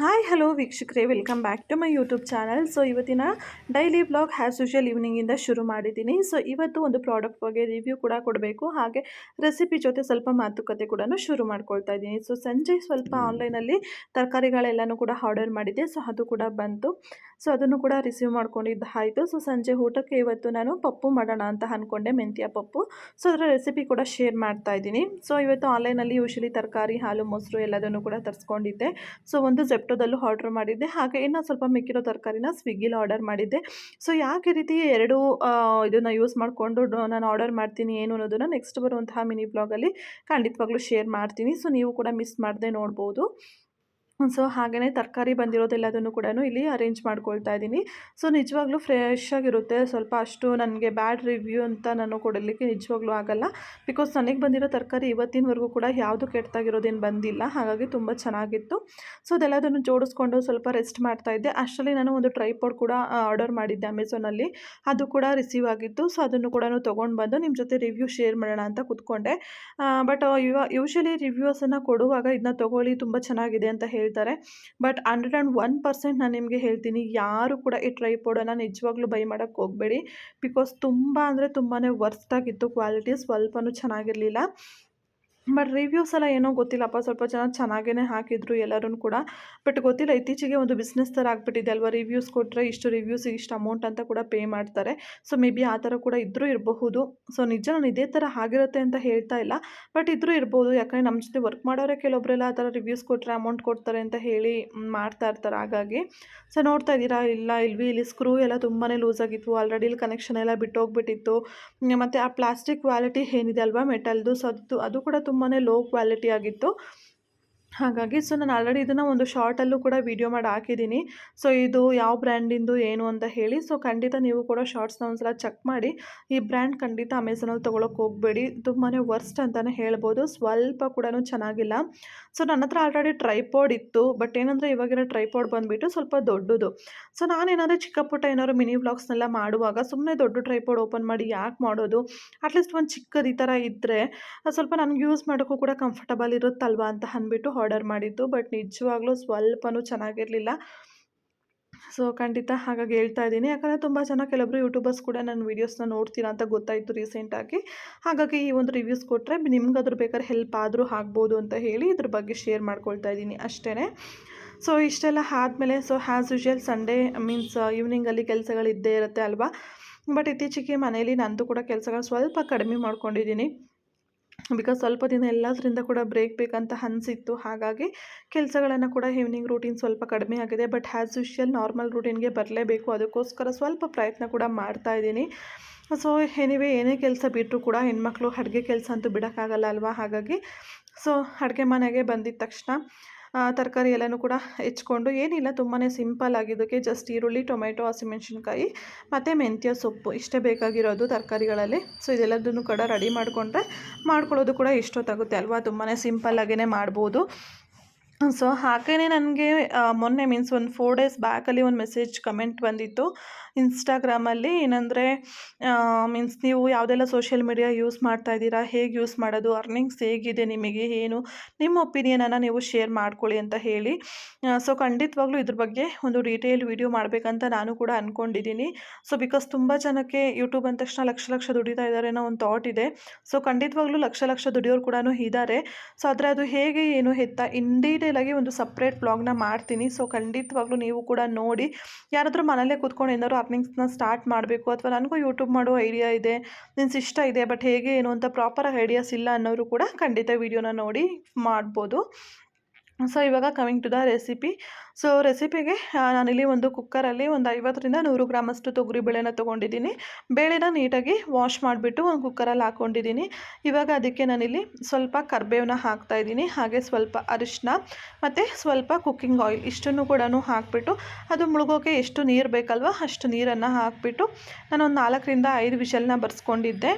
Hi hello ವೀಕ್ಷಕರೇ. Welcome back to my YouTube channel so ಇವತ್ತಿನ daily blog as usual ಈವ್ನಿಂಗಿಂದ ಶುರು ಮಾಡಿದ್ದೀನಿ. ಸೊ ಇವತ್ತು ಒಂದು ಪ್ರಾಡಕ್ಟ್ ಬಗ್ಗೆ ರಿವ್ಯೂ ಕೂಡ ಕೊಡಬೇಕು. ಹಾಗೆ ರೆಸಿಪಿ ಜೊತೆ ಸ್ವಲ್ಪ ಮಾತುಕತೆ ಕೂಡ ಶುರು ಮಾಡ್ಕೊಳ್ತಾ ಇದ್ದೀನಿ. ಸೊ ಸಂಜೆ ಸ್ವಲ್ಪ ಆನ್ಲೈನಲ್ಲಿ ತರಕಾರಿಗಳೆಲ್ಲನೂ ಕೂಡ ಆರ್ಡರ್ ಮಾಡಿದ್ದೆ. ಸೊ ಅದು ಕೂಡ ಬಂತು. ಸೊ ಅದನ್ನು ಕೂಡ ರಿಸೀವ್ ಮಾಡ್ಕೊಂಡಿದ್ದು ಆಯಿತು. ಸೊ ಸಂಜೆ ಊಟಕ್ಕೆ ಇವತ್ತು ನಾನು ಪಪ್ಪು ಮಾಡೋಣ ಅಂತ ಅಂದ್ಕೊಂಡೆ ಮೆಂತ್ಯ ಪಪ್ಪು. ಸೊ ಅದರ ರೆಸಿಪಿ ಕೂಡ ಶೇರ್ ಮಾಡ್ತಾ ಇದ್ದೀನಿ. ಸೊ ಇವತ್ತು ಆನ್ಲೈನಲ್ಲಿ ಯೂಶಲಿ ತರಕಾರಿ ಹಾಲು ಮೊಸರು ಎಲ್ಲದನ್ನು ಕೂಡ ತರಿಸ್ಕೊಂಡಿದ್ದೆ. ಸೊ ಒಂದು ಜೆಪ್ಟೋದಲ್ಲೂ ಆರ್ಡರ್ ಮಾಡಿದ್ದೆ. ಹಾಗೆ ಇನ್ನೂ ಸ್ವಲ್ಪ ಮಿಕ್ಕಿರೋ ತರಕಾರಿನ ಸ್ವಿಗ್ಗಿಲಿ ಆರ್ಡರ್ ಮಾಡಿದ್ದೆ. ಸೊ ಯಾಕೆ ರೀತಿ ಎರಡು ಇದನ್ನು ಯೂಸ್ ಮಾಡಿಕೊಂಡು ನಾನು ಆರ್ಡರ್ ಮಾಡ್ತೀನಿ ಏನು ಅನ್ನೋದನ್ನು ನೆಕ್ಸ್ಟ್ ಬರುವಂತಹ ಮಿನಿ ಬ್ಲಾಗಲ್ಲಿ ಖಂಡಿತವಾಗ್ಲೂ ಶೇರ್ ಮಾಡ್ತೀನಿ. ಸೊ ನೀವು ಕೂಡ ಮಿಸ್ ಮಾಡದೆ ನೋಡ್ಬೋದು. ಸೊ ಹಾಗೆಯೇ ತರಕಾರಿ ಬಂದಿರೋದೆಲ್ಲದನ್ನು ಕೂಡ ಇಲ್ಲಿ ಅರೇಂಜ್ ಮಾಡ್ಕೊಳ್ತಾ ಇದ್ದೀನಿ. ಸೊ ನಿಜವಾಗ್ಲೂ ಫ್ರೆಶ್ ಆಗಿರುತ್ತೆ. ಸ್ವಲ್ಪ ಅಷ್ಟು ನನಗೆ ಬ್ಯಾಡ್ ರಿವ್ಯೂ ಅಂತ ನಾನು ಕೊಡಲಿಕ್ಕೆ ನಿಜವಾಗ್ಲೂ ಆಗಲ್ಲ. ಬಿಕಾಸ್ ನನಗೆ ಬಂದಿರೋ ತರಕಾರಿ ಇವತ್ತಿನವರೆಗೂ ಕೂಡ ಯಾವುದು ಕೆಟ್ಟದಾಗಿರೋದೇನು ಬಂದಿಲ್ಲ. ಹಾಗಾಗಿ ತುಂಬ ಚೆನ್ನಾಗಿತ್ತು. ಸೊ ಅದೆಲ್ಲದನ್ನು ಜೋಡಿಸ್ಕೊಂಡು ಸ್ವಲ್ಪ ರೆಸ್ಟ್ ಮಾಡ್ತಾ ಇದ್ದೆ. ಅಷ್ಟರಲ್ಲಿ ನಾನು ಒಂದು ಟ್ರೈಪಾಡ್ ಕೂಡ ಆರ್ಡರ್ ಮಾಡಿದ್ದೆ ಅಮೆಝಾನಲ್ಲಿ ಅದು ಕೂಡ ರಿಸೀವ್ ಆಗಿತ್ತು. ಸೊ ಅದನ್ನು ಕೂಡ ತೊಗೊಂಡು ಬಂದು ನಿಮ್ಮ ಜೊತೆ ರಿವ್ಯೂ ಶೇರ್ ಮಾಡೋಣ ಅಂತ ಕೂತ್ಕೊಂಡೆ. ಬಟ್ ಇವ ಯೂಶಲಿ ರಿವ್ಯೂಸನ್ನು ಕೊಡುವಾಗ ಇದನ್ನ ತೊಗೊಳ್ಳಿ, ತುಂಬ ಚೆನ್ನಾಗಿದೆ ಅಂತ ಹೇಳಿ but hundred and one percent ನಾನು ನಿಮಗೆ ಹೇಳ್ತೀನಿ, ಯಾರು ಕೂಡ ಈ ಟ್ರೈಪೋಡನ್ನು ನಿಜವಾಗ್ಲೂ ಬೈ ಮಾಡೋಕ್ಕೆ ಹೋಗಬೇಡಿ. ಬಿಕಾಸ್ ತುಂಬ ಅಂದರೆ ತುಂಬಾ ವರ್ಸ್ಟಾಗಿತ್ತು ಕ್ವಾಲಿಟಿ ಸ್ವಲ್ಪವೂ ಚೆನ್ನಾಗಿರಲಿಲ್ಲ. ಬಟ್ ರಿವ್ಯೂಸ್ ಎಲ್ಲ ಏನೋ ಗೊತ್ತಿಲ್ಲಪ್ಪ. ಸ್ವಲ್ಪ ಜನ ಚೆನ್ನಾಗೇ ಹಾಕಿದ್ರು ಎಲ್ಲರೂ ಕೂಡ. ಬಟ್ ಗೊತ್ತಿಲ್ಲ, ಇತ್ತೀಚೆಗೆ ಒಂದು ಬಿಸ್ನೆಸ್ ಥರ ಆಗಿಬಿಟ್ಟಿದೆ ಅಲ್ವಾ? ರಿವ್ಯೂಸ್ ಕೊಟ್ಟರೆ ಇಷ್ಟು ರಿವ್ಯೂಸ್, ಇಷ್ಟು ಅಮೌಂಟ್ ಅಂತ ಕೂಡ ಪೇ ಮಾಡ್ತಾರೆ. ಸೊ, ಮೇ ಬಿ ಆ ಥರ ಕೂಡ ಇದ್ದರೂ ಇರಬಹುದು. ಸೊ, ನಿಜ ನಾನು ಇದೇ ಥರ ಆಗಿರುತ್ತೆ ಅಂತ ಹೇಳ್ತಾ ಇಲ್ಲ. ಬಟ್ ಇದ್ದರೂ ಇರ್ಬೋದು. ಯಾಕಂದರೆ ನಮ್ಮ ಜೊತೆ ವರ್ಕ್ ಮಾಡೋರೆ ಕೆಲವೊಬ್ಬರೆಲ್ಲ ಆ ಥರ ರಿವ್ಯೂಸ್ ಕೊಟ್ಟರೆ ಅಮೌಂಟ್ ಕೊಡ್ತಾರೆ ಅಂತ ಹೇಳಿ ಮಾಡ್ತಾ ಇರ್ತಾರೆ ಹಾಗಾಗಿ. ಸೊ, ನೋಡ್ತಾ ಇದ್ದೀರಾ? ಇಲ್ಲ, ಇಲ್ವಿ? ಇಲ್ಲಿ ಸ್ಕ್ರೂ ಎಲ್ಲ ತುಂಬಾ ಲೂಸ್ ಆಗಿತ್ತು. ಆಲ್ರೆಡಿ ಇಲ್ಲಿ ಕನೆಕ್ಷನ್ ಎಲ್ಲ ಬಿಟ್ಟೋಗ್ಬಿಟ್ಟಿತ್ತು. ಮತ್ತು ಆ ಪ್ಲಾಸ್ಟಿಕ್ ಕ್ವಾಲಿಟಿ ಏನಿದೆ ಅಲ್ವಾ? ಮೆಟಲ್ದು. ಸೊ, ಅದು ಅದು ಕೂಡ ತುಂಬಾ ಲೋ ಕ್ವಾಲಿಟಿ ಆಗಿತ್ತು. ಹಾಗಾಗಿ ಸೊ ನಾನು ಆಲ್ರೆಡಿ ಇದನ್ನು ಒಂದು ಶಾರ್ಟಲ್ಲೂ ಕೂಡ ವೀಡಿಯೋ ಮಾಡಿ ಹಾಕಿದ್ದೀನಿ. ಸೊ ಇದು ಯಾವ ಬ್ರ್ಯಾಂಡಿಂದು ಏನು ಅಂತ ಹೇಳಿ, ಸೊ ಖಂಡಿತ ನೀವು ಕೂಡ ಶಾರ್ಟ್ಸ್ನ ಒಂದ್ಸಲ ಚೆಕ್ ಮಾಡಿ. ಈ ಬ್ರ್ಯಾಂಡ್ ಖಂಡಿತ ಅಮೆಝಾನಲ್ಲಿ ತೊಗೊಳಕ್ಕೆ ಹೋಗಬೇಡಿ. ತುಂಬಾ ವರ್ಸ್ಟ್ ಅಂತಲೇ ಹೇಳ್ಬೋದು. ಸ್ವಲ್ಪ ಕೂಡ ಚೆನ್ನಾಗಿಲ್ಲ. ಸೊ ನನ್ನ ಹತ್ರ ಆಲ್ರೆಡಿ ಟ್ರೈಪಾಡ್ ಇತ್ತು. ಬಟ್ ಏನಂದರೆ ಇವಾಗಿರೋ ಟ್ರೈಪಾಡ್ ಬಂದುಬಿಟ್ಟು ಸ್ವಲ್ಪ ದೊಡ್ಡದು. ಸೊ ನಾನೇನಾದರೂ ಚಿಕ್ಕ ಪುಟ್ಟ ಏನಾದ್ರು ಮಿನಿ ವ್ಲಾಗ್ಸ್ನೆಲ್ಲ ಮಾಡುವಾಗ ಸುಮ್ಮನೆ ದೊಡ್ಡ ಟ್ರೈಪಾಡ್ ಓಪನ್ ಮಾಡಿ ಯಾಕೆ ಮಾಡೋದು? ಅಟ್ಲೀಸ್ಟ್ ಒಂದು ಚಿಕ್ಕದು ಈ ಥರ ಇದ್ದರೆ ಸ್ವಲ್ಪ ನನಗೆ ಯೂಸ್ ಮಾಡೋಕ್ಕೂ ಕೂಡ ಕಂಫರ್ಟಬಲ್ ಇರುತ್ತಲ್ವಾ ಅಂತ ಅಂದ್ಬಿಟ್ಟು ಆರ್ಡರ್ ಮಾಡಿದ್ದು ಬಟ್ ನಿಜವಾಗ್ಲೂ ಸ್ವಲ್ಪನೂ ಚೆನ್ನಾಗಿರಲಿಲ್ಲ. ಸೊ ಖಂಡಿತ ಹಾಗಾಗಿ ಹೇಳ್ತಾ ಇದ್ದೀನಿ. ಯಾಕಂದರೆ ತುಂಬ ಜನ ಕೆಲವೊಬ್ಬರು ಯೂಟ್ಯೂಬರ್ಸ್ ಕೂಡ ನನ್ನ ವೀಡಿಯೋಸ್ನ ನೋಡ್ತೀರಾ ಅಂತ ಗೊತ್ತಾಯಿತು ರೀಸೆಂಟಾಗಿ ಹಾಗಾಗಿ ಈ ಒಂದು ರಿವ್ಯೂಸ್ ಕೊಟ್ಟರೆ ನಿಮ್ಗೆ ಅದ್ರ ಬೇಕಾದ್ರೆ ಹೆಲ್ಪ್ ಆದರೂ ಆಗ್ಬೋದು ಅಂತ ಹೇಳಿ ಇದ್ರ ಬಗ್ಗೆ ಶೇರ್ ಮಾಡ್ಕೊಳ್ತಾ ಇದ್ದೀನಿ ಅಷ್ಟೇ ಸೊ ಇಷ್ಟೆಲ್ಲ ಆದಮೇಲೆ so as usual Sunday means ಈವ್ನಿಂಗಲ್ಲಿ ಕೆಲಸಗಳು ಇದ್ದೇ ಇರುತ್ತೆ ಅಲ್ವಾ? ಬಟ್ ಇತ್ತೀಚೆಗೆ ಮನೇಲಿ ನಂದು ಕೂಡ ಕೆಲಸಗಳು ಸ್ವಲ್ಪ ಕಡಿಮೆ ಮಾಡ್ಕೊಂಡಿದ್ದೀನಿ. ಬಿಕಾಸ್ ಸ್ವಲ್ಪ ದಿನ ಎಲ್ಲದರಿಂದ ಕೂಡ ಬ್ರೇಕ್ ಬೇಕಂತ ಅನಿಸಿತ್ತು. ಹಾಗಾಗಿ ಕೆಲಸಗಳನ್ನು ಕೂಡ ಈವ್ನಿಂಗ್ ರೂಟೀನ್ ಸ್ವಲ್ಪ ಕಡಿಮೆ ಆಗಿದೆ. ಬಟ್ ಹ್ಯಾಸ್ ಯೂಶ್ವಲ್ ನಾರ್ಮಲ್ ರೂಟೀನ್ಗೆ ಬರಲೇಬೇಕು. ಅದಕ್ಕೋಸ್ಕರ ಸ್ವಲ್ಪ ಪ್ರಯತ್ನ ಕೂಡ ಮಾಡ್ತಾ ಇದ್ದೀನಿ. ಸೊ ಎನಿವೆ ಏನೇ ಕೆಲಸ ಬಿಟ್ಟರೂ ಕೂಡ ಹೆಣ್ಮಕ್ಳು ಅಡುಗೆ ಕೆಲಸ ಅಂತೂ ಬಿಡೋಕ್ಕಾಗಲ್ಲ ಅಲ್ವಾ? ಹಾಗಾಗಿ ಸೊ ಅಡುಗೆ ಮನೆಗೆ ಬಂದಿದ್ದ ತಕ್ಷಣ ತರಕಾರಿ ಎಲ್ಲನೂ ಕೂಡ ಹೆಚ್ಕೊಂಡು, ಏನಿಲ್ಲ ತುಂಬಾ ಸಿಂಪಲ್ ಆಗಿದ್ದಕ್ಕೆ ಜಸ್ಟ್ ಈರುಳ್ಳಿ ಟೊಮೆಟೊ ಹಸಿಮೆಣ್ಸಿನ್ಕಾಯಿ ಮತ್ತು ಮೆಂತ್ಯ ಸೊಪ್ಪು ಇಷ್ಟೇ ಬೇಕಾಗಿರೋದು ತರಕಾರಿಗಳಲ್ಲಿ. ಸೊ ಇದೆಲ್ಲದನ್ನು ಕೂಡ ರೆಡಿ ಮಾಡಿಕೊಂಡ್ರೆ ಮಾಡ್ಕೊಳ್ಳೋದು ಕೂಡ ಇಷ್ಟೊತ್ತಾಗುತ್ತೆ ಅಲ್ವಾ? ತುಂಬಾ ಸಿಂಪಲ್ಲಾಗೇ ಮಾಡ್ಬೋದು. ಸೊ ಹಾಗೇ ನನಗೆ ಮೊನ್ನೆ ಮೀನ್ಸ್ ಒಂದು ಫೋರ್ ಡೇಸ್ ಬ್ಯಾಕಲ್ಲಿ ಒಂದು ಮೆಸೇಜ್ ಕಮೆಂಟ್ ಬಂದಿತ್ತು. ಇನ್ಸ್ಟಾಗ್ರಾಮಲ್ಲಿ ಏನಂದರೆ ಮೀನ್ಸ್ ನೀವು ಯಾವುದೆಲ್ಲ ಸೋಷಿಯಲ್ ಮೀಡಿಯಾ ಯೂಸ್ ಮಾಡ್ತಾ ಇದ್ದೀರಾ, ಹೇಗೆ ಯೂಸ್ ಮಾಡೋದು ಅರ್ನಿಂಗ್ಸ್ ಹೇಗಿದೆ ನಿಮಗೆ, ಏನು, ನಿಮ್ಮ ಒಪಿನಿಯನನ್ನು ನೀವು ಶೇರ್ ಮಾಡ್ಕೊಳ್ಳಿ ಅಂತ ಹೇಳಿ. ಸೊ ಖಂಡಿತವಾಗ್ಲೂ ಇದ್ರ ಬಗ್ಗೆ ಒಂದು ಡೀಟೇಲ್ ವಿಡಿಯೋ ಮಾಡಬೇಕಂತ ನಾನು ಕೂಡ ಅಂದ್ಕೊಂಡಿದ್ದೀನಿ ಸೊ ಬಿಕಾಸ್ ತುಂಬ ಜನಕ್ಕೆ ಯೂಟ್ಯೂಬ್ ಅಂದ ತಕ್ಷಣ ಲಕ್ಷ ಲಕ್ಷ ದುಡಿತಾ ಇದ್ದಾರೆ ಅನ್ನೋ ಒಂದು ಥಾಟ್ ಇದೆ. ಸೊ ಖಂಡಿತವಾಗ್ಲೂ ಲಕ್ಷ ಲಕ್ಷ ದುಡಿಯೋರು ಕೂಡ ಇದ್ದಾರೆ. ಸೊ ಆದರೆ ಅದು ಹೇಗೆ, ಏನು ಹೆತ್ತ ಇನ್ ಡೀಟೇಲಾಗಿ ಒಂದು ಸಪ್ರೇಟ್ ಬ್ಲಾಗ್ನ ಮಾಡ್ತೀನಿ. ಸೊ ಖಂಡಿತವಾಗ್ಲೂ ನೀವು ಕೂಡ ನೋಡಿ, ಯಾರಾದರೂ ಮನೇಲೇ ಕೂತ್ಕೊಂಡು ಏನಾದ್ರು ಅರ್ನಿಂಗ್ಸ್ನ ಸ್ಟಾರ್ಟ್ ಮಾಡಬೇಕು ಅಥವಾ ನನಗೂ ಯೂಟ್ಯೂಬ್ ಮಾಡೋ ಐಡಿಯಾ ಇದೆ, ನಿನ್ಸ್ ಇಷ್ಟ ಇದೆ ಬಟ್ ಹೇಗೆ ಏನು ಅಂತ ಪ್ರಾಪರ್ ಐಡಿಯಾಸ್ ಇಲ್ಲ ಅನ್ನೋರು ಕೂಡ ಖಂಡಿತ ವೀಡಿಯೋನ ನೋಡಿ ಮಾಡ್ಬೋದು. ಸೊ, ಇವಾಗ coming to the recipe. So, ರೆಸಿಪಿಗೆ ನಾನಿಲ್ಲಿ ಒಂದು ಕುಕ್ಕರಲ್ಲಿ ಒಂದು ಐವತ್ತರಿಂದ ನೂರು ಗ್ರಾಮಷ್ಟು ತೊಗರಿ ಬೇಳೆನ ತೊಗೊಂಡಿದ್ದೀನಿ. ಬೇಳೆನ ನೀಟಾಗಿ ವಾಶ್ ಮಾಡಿಬಿಟ್ಟು ಒಂದು ಕುಕ್ಕರಲ್ಲಿ ಹಾಕ್ಕೊಂಡಿದ್ದೀನಿ ಇವಾಗ ಅದಕ್ಕೆ ನಾನಿಲ್ಲಿ ಸ್ವಲ್ಪ ಕರ್ಬೇವನ್ನ ಹಾಕ್ತಾಯಿದ್ದೀನಿ ಹಾಗೆ ಸ್ವಲ್ಪ ಅರಿಶಿನ ಮತ್ತು ಸ್ವಲ್ಪ ಕುಕ್ಕಿಂಗ್ ಆಯಿಲ್ ಇಷ್ಟನ್ನು ಕೂಡ ಹಾಕಿಬಿಟ್ಟು, ಅದು ಮುಳುಗೋಕೆ ಎಷ್ಟು ನೀರು ಬೇಕಲ್ವ ಅಷ್ಟು ನೀರನ್ನು ಹಾಕಿಬಿಟ್ಟು ನಾನೊಂದು ನಾಲ್ಕರಿಂದ ಐದು ವಿಷಲ್ನ ಬರ್ಸ್ಕೊಂಡಿದ್ದೆ.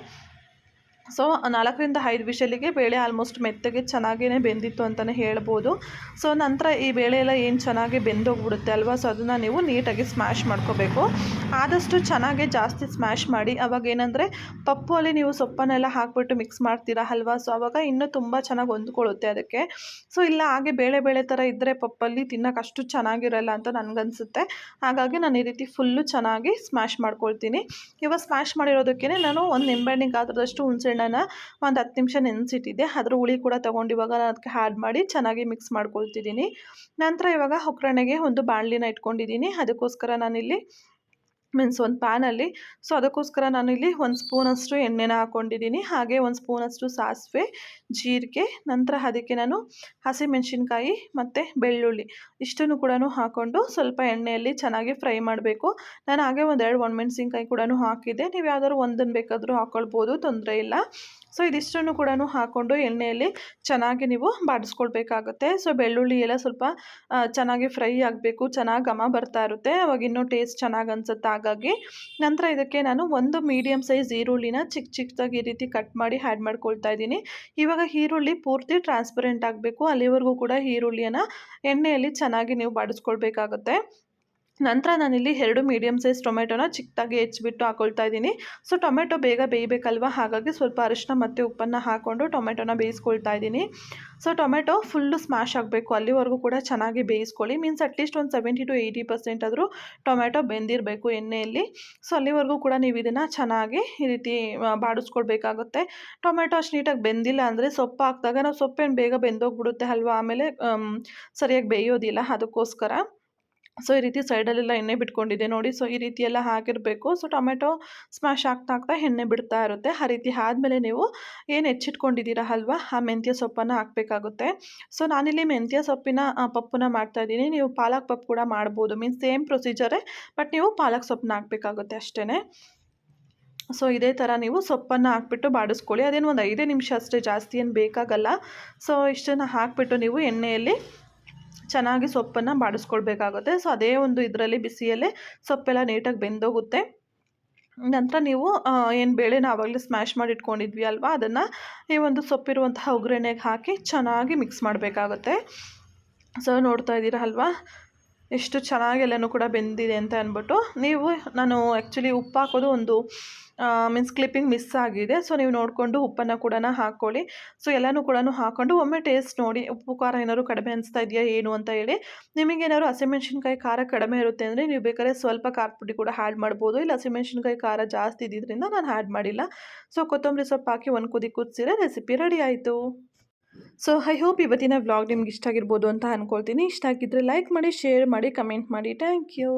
ಸೊ, ನಾಲ್ಕರಿಂದ ಐದು ವಿಷಲಿಗೆ ಬೇಳೆ ಆಲ್ಮೋಸ್ಟ್ ಮೆತ್ತಗೆ ಚೆನ್ನಾಗೇ ಬೆಂದಿತ್ತು ಅಂತಲೇ ಹೇಳ್ಬೋದು. ಸೊ, ನಂತರ ಈ ಬೇಳೆ ಎಲ್ಲ ಏನು ಚೆನ್ನಾಗಿ ಬೆಂದೋಗ್ಬಿಡುತ್ತೆ ಅಲ್ವಾ? ಸೊ, ಅದನ್ನು ನೀವು ನೀಟಾಗಿ ಸ್ಮ್ಯಾಶ್ ಮಾಡ್ಕೋಬೇಕು. ಆದಷ್ಟು ಚೆನ್ನಾಗಿ ಜಾಸ್ತಿ ಸ್ಮ್ಯಾಶ್ ಮಾಡಿ, ಅವಾಗ ಏನಂದರೆ ಪಪ್ಪು ಅಲ್ಲಿ ನೀವು ಸೊಪ್ಪನ್ನೆಲ್ಲ ಹಾಕ್ಬಿಟ್ಟು ಮಿಕ್ಸ್ ಮಾಡ್ತೀರಾ ಅಲ್ವಾ? ಸೊ, ಅವಾಗ ಇನ್ನೂ ತುಂಬ ಚೆನ್ನಾಗಿ ಹೊಂದ್ಕೊಳ್ಳುತ್ತೆ ಅದಕ್ಕೆ. ಸೊ, ಇಲ್ಲ, ಹಾಗೆ ಬೇಳೆ ಬೇಳೆ ಥರ ಇದ್ದರೆ ಪಪ್ಪಲ್ಲಿ ತಿನ್ನೋಕೆ ಅಷ್ಟು ಚೆನ್ನಾಗಿರಲ್ಲ ಅಂತ ನನಗನ್ಸುತ್ತೆ. ಹಾಗಾಗಿ ನಾನು ಈ ರೀತಿ ಫುಲ್ಲು ಚೆನ್ನಾಗಿ ಸ್ಮ್ಯಾಶ್ ಮಾಡ್ಕೊಳ್ತೀನಿ. ಇವಾಗ ಸ್ಮ್ಯಾಶ್ ಮಾಡಿರೋದಕ್ಕೇ ನಾನು ಒಂದು ನಿಂಬೆಹಣ್ಣಿ ಗಾತ್ರದಷ್ಟು ಹುಣಸೆಹಣ್ಣನ್ನು ಒಂದು ಹತ್ತು ನಿಮಿಷ ನೆನೆಸಿಟ್ಟಿದ್ದೆ. ಅದ್ರ ಹುಳಿ ಕೂಡ ತೊಗೊಂಡು ಇವಾಗ ನಾನು ಅದಕ್ಕೆ ಆ್ಯಡ್ ಮಾಡಿ ಚೆನ್ನಾಗಿ ಮಿಕ್ಸ್ ಮಾಡ್ಕೊಳ್ತಿದ್ದೀನಿ. ನಂತರ ಇವಾಗ ಒಗ್ಗರಣೆಗೆ ಒಂದು ಬಾಣಲಿನ ಇಟ್ಕೊಂಡಿದ್ದೀನಿ. ಅದಕ್ಕೋಸ್ಕರ ನಾನಿಲ್ಲಿ ಮೀನ್ಸ್ ಒಂದು ಪ್ಯಾನಲ್ಲಿ ಸೊ ಅದಕ್ಕೋಸ್ಕರ ನಾನು ಇಲ್ಲಿ ಒಂದು ಸ್ಪೂನಷ್ಟು ಎಣ್ಣೆನ ಹಾಕ್ಕೊಂಡಿದ್ದೀನಿ ಹಾಗೆ ಒಂದು ಸ್ಪೂನಷ್ಟು ಸಾಸಿವೆ, ಜೀರಿಗೆ, ನಂತರ ಅದಕ್ಕೆ ನಾನು ಹಸಿಮೆಣಸಿನ್ಕಾಯಿ ಮತ್ತು ಬೆಳ್ಳುಳ್ಳಿ ಇಷ್ಟನ್ನು ಕೂಡ ಹಾಕ್ಕೊಂಡು ಸ್ವಲ್ಪ ಎಣ್ಣೆಯಲ್ಲಿ ಚೆನ್ನಾಗಿ ಫ್ರೈ ಮಾಡಬೇಕು. ನಾನು ಹಾಗೆ ಒಂದೆರಡು ಒಣಮೆಣ್ಸಿನ್ಕಾಯಿ ಕೂಡ ಹಾಕಿದ್ದೆ. ನೀವು ಯಾವ್ದಾದ್ರು ಒಂದನ್ನು ಬೇಕಾದರೂ ಹಾಕ್ಕೊಳ್ಬೋದು ತೊಂದರೆ ಇಲ್ಲ. ಸೊ ಇದಿಷ್ಟನ್ನು ಕೂಡ ಹಾಕ್ಕೊಂಡು ಎಣ್ಣೆಯಲ್ಲಿ ಚೆನ್ನಾಗಿ ನೀವು ಬಾಡಿಸ್ಕೊಳ್ಬೇಕಾಗುತ್ತೆ. ಸೊ ಬೆಳ್ಳುಳ್ಳಿ ಎಲ್ಲ ಸ್ವಲ್ಪ ಚೆನ್ನಾಗಿ ಫ್ರೈ ಆಗಬೇಕು. ಚೆನ್ನಾಗಿ ಘಮ ಬರ್ತಾ ಇರುತ್ತೆ. ಅವಾಗ ಇನ್ನೂ ಟೇಸ್ಟ್ ಚೆನ್ನಾಗಿ ಅನ್ಸುತ್ತೆ ಹಾಗಾಗಿ ನಂತರ ಇದಕ್ಕೆ ನಾನು ಒಂದು ಮೀಡಿಯಮ್ ಸೈಜ್ ಈರುಳ್ಳಿನ ಚಿಕ್ಕ ಚಿಕ್ಕದಾಗಿ ಈ ರೀತಿ ಕಟ್ ಮಾಡಿ ಆ್ಯಡ್ ಮಾಡ್ಕೊಳ್ತಾ ಇದ್ದೀನಿ. ಇವಾಗ ಈರುಳ್ಳಿ ಪೂರ್ತಿ ಟ್ರಾನ್ಸ್ಪರೆಂಟ್ ಆಗಬೇಕು. ಅಲ್ಲಿವರೆಗೂ ಕೂಡ ಈರುಳ್ಳಿಯನ್ನು ಎಣ್ಣೆಯಲ್ಲಿ ಚೆನ್ನಾಗಿ ನೀವು ಬಾಡಿಸ್ಕೊಳ್ಬೇಕಾಗುತ್ತೆ. ನಂತರ ನಾನಿಲ್ಲಿ ಎರಡು ಮೀಡಿಯಮ್ ಸೈಜ್ ಟೊಮೆಟೊನ ಚಿಕ್ಕದಾಗಿ ಹೆಚ್ಚಿಬಿಟ್ಟು ಹಾಕೊಳ್ತಾ ಇದ್ದೀನಿ. ಸೊ ಟೊಮೆಟೊ ಬೇಗ ಬೇಯಬೇಕಲ್ವ? ಹಾಗಾಗಿ ಸ್ವಲ್ಪ ಅರಿಶಿನ ಮತ್ತು ಉಪ್ಪನ್ನು ಹಾಕ್ಕೊಂಡು ಟೊಮೆಟೊನ ಬೇಯಿಸ್ಕೊಳ್ತಾ ಇದ್ದೀನಿ. ಸೊ ಟೊಮೆಟೊ ಫುಲ್ಲು ಸ್ಮ್ಯಾಶ್ ಆಗಬೇಕು. ಅಲ್ಲಿವರೆಗೂ ಕೂಡ ಚೆನ್ನಾಗಿ ಬೇಯಿಸ್ಕೊಳ್ಳಿ. ಮೀನ್ಸ್ ಅಟ್ಲೀಸ್ಟ್ ಒಂದು ಸೆವೆಂಟಿ ಟು ಏಯ್ಟಿ ಪರ್ಸೆಂಟ್ ಆದರೂ ಟೊಮೆಟೊ ಬೆಂದಿರಬೇಕು ಎಣ್ಣೆಯಲ್ಲಿ. ಸೊ ಅಲ್ಲಿವರೆಗೂ ಕೂಡ ನೀವು ಇದನ್ನು ಚೆನ್ನಾಗಿ ಈ ರೀತಿ ಬಾಡಿಸ್ಕೊಳ್ಬೇಕಾಗುತ್ತೆ. ಟೊಮೆಟೊ ಅಷ್ಟು ನೀಟಾಗಿ ಬೆಂದಿಲ್ಲ ಅಂದರೆ ಸೊಪ್ಪು ಹಾಕಿದಾಗ ನಾವು ಸೊಪ್ಪೇನು ಬೇಗ ಬೆಂದೋಗ್ಬಿಡುತ್ತೆ ಅಲ್ವಾ? ಆಮೇಲೆ ಸರಿಯಾಗಿ ಬೇಯೋದಿಲ್ಲ. ಅದಕ್ಕೋಸ್ಕರ. ಸೊ, ಈ ರೀತಿ ಸೈಡಲ್ಲೆಲ್ಲ ಎಣ್ಣೆ ಬಿಟ್ಕೊಂಡಿದೆ ನೋಡಿ. ಸೊ, ಈ ರೀತಿ ಎಲ್ಲ ಹಾಕಿರಬೇಕು ಸೊ, ಟೊಮೆಟೊ ಸ್ಮ್ಯಾಶ್ ಆಗ್ತಾ ಆಗ್ತಾ ಎಣ್ಣೆ ಬಿಡ್ತಾ ಇರುತ್ತೆ. ಆ ರೀತಿ ಆದಮೇಲೆ ನೀವು ಏನು ಹೆಚ್ಚಿಟ್ಕೊಂಡಿದ್ದೀರಾ ಅಲ್ವಾ? ಆ ಮೆಂತ್ಯ ಸೊಪ್ಪನ್ನು ಹಾಕಬೇಕಾಗುತ್ತೆ. ಸೊ, ನಾನಿಲ್ಲಿ ಮೆಂತ್ಯ ಸೊಪ್ಪಿನ ಪಪ್ಪನ್ನ ಮಾಡ್ತಾಯಿದ್ದೀನಿ ನೀವು ಪಾಲಕ್ ಪಪ್ಪು ಕೂಡ ಮಾಡ್ಬೋದು. ಮೀನ್ಸ್ ಸೇಮ್ ಪ್ರೊಸೀಜರೇ, ಬಟ್ ನೀವು ಪಾಲಕ್ ಸೊಪ್ಪನ್ನ ಹಾಕಬೇಕಾಗುತ್ತೆ ಅಷ್ಟೇ ಸೊ, ಇದೇ ಥರ ನೀವು ಸೊಪ್ಪನ್ನು ಹಾಕ್ಬಿಟ್ಟು ಬಾಡಿಸ್ಕೊಳ್ಳಿ. ಅದೇನು ಒಂದು ಐದೇ ನಿಮಿಷ ಅಷ್ಟೇ ಜಾಸ್ತಿ ಏನು ಬೇಕಾಗಲ್ಲ. ಸೊ, ಇಷ್ಟನ್ನು ಹಾಕಿಬಿಟ್ಟು ನೀವು ಎಣ್ಣೆಯಲ್ಲಿ ಚೆನ್ನಾಗಿ ಸೊಪ್ಪನ್ನು ಬಾಡಿಸ್ಕೊಳ್ಬೇಕಾಗುತ್ತೆ. ಸೊ ಅದೇ ಒಂದು ಇದರಲ್ಲಿ ಬಿಸಿಯಲ್ಲೇ ಸೊಪ್ಪೆಲ್ಲ ನೀಟಾಗಿ ಬೆಂದೋಗುತ್ತೆ. ನಂತರ ನೀವು ಏನು ಬೇಳೆನ ಆವಾಗಲೇ ಸ್ಮ್ಯಾಶ್ ಮಾಡಿ ಇಟ್ಕೊಂಡಿದ್ವಿ ಅಲ್ವಾ? ಅದನ್ನು ಈ ಒಂದು ಸೊಪ್ಪಿರುವಂತಹ ಒಗ್ಗರಣೆಗೆ ಹಾಕಿ ಚೆನ್ನಾಗಿ ಮಿಕ್ಸ್ ಮಾಡಬೇಕಾಗುತ್ತೆ. ಸೊ ನೋಡ್ತಾ ಇದ್ದೀರಾ ಅಲ್ವಾ? ಎಷ್ಟು ಚೆನ್ನಾಗಿ ಎಲ್ಲನೂ ಕೂಡ ಬೆಂದಿದೆ ಅಂತ ಅಂದ್ಬಿಟ್ಟು ನೀವು, ನಾನು ಆ್ಯಕ್ಚುಲಿ ಉಪ್ಪು ಹಾಕೋದು ಒಂದು ಮೀನ್ಸ್ ಕ್ಲಿಪ್ಪಿಂಗ್ ಮಿಸ್ ಆಗಿದೆ. ಸೊ ನೀವು ನೋಡಿಕೊಂಡು ಉಪ್ಪನ್ನು ಕೂಡ ಹಾಕ್ಕೊಳ್ಳಿ. ಸೊ ಎಲ್ಲನೂ ಕೂಡ ಹಾಕ್ಕೊಂಡು ಒಮ್ಮೆ ಟೇಸ್ಟ್ ನೋಡಿ, ಉಪ್ಪು ಖಾರ ಏನಾದ್ರು ಕಡಿಮೆ ಅನಿಸ್ತಾ ಇದೆಯಾ ಏನು ಅಂತ ಹೇಳಿ ನಿಮಗೇನಾದ್ರು ಹಸಿಮೆಣ್ಸಿನ್ಕಾಯಿ ಖಾರ ಕಡಿಮೆ ಇರುತ್ತೆ ಅಂದರೆ ನೀವು ಬೇಕಾದ್ರೆ ಸ್ವಲ್ಪ ಖಾರ ಪುಡಿ ಕೂಡ ಆ್ಯಡ್ ಮಾಡ್ಬೋದು. ಇಲ್ಲ ಹಸಿಮೆಣ್ಸಿನ್ಕಾಯಿ ಖಾರ ಜಾಸ್ತಿ ಇದ್ದಿದ್ದರಿಂದ ನಾನು ಆ್ಯಡ್ ಮಾಡಿಲ್ಲ. ಸೊ ಕೊತ್ತಂಬರಿ ಸೊಪ್ಪು ಹಾಕಿ ಒಂದು ಕುದಿ ಕುದಿಸಿದ್ರೆ ರೆಸಿಪಿ ರೆಡಿ ಆಯಿತು. ಸೊ ಐ ಹೋಪ್ ಇವತ್ತಿನ ವ್ಲಾಗ್ ನಿಮ್ಗೆ ಇಷ್ಟ ಆಗಿರ್ಬೋದು ಅಂತ ಅಂದ್ಕೊಳ್ತೀನಿ ಇಷ್ಟ ಆಗಿದ್ದರೆ ಲೈಕ್ ಮಾಡಿ ಶೇರ್ ಮಾಡಿ ಕಮೆಂಟ್ ಮಾಡಿ. Thank you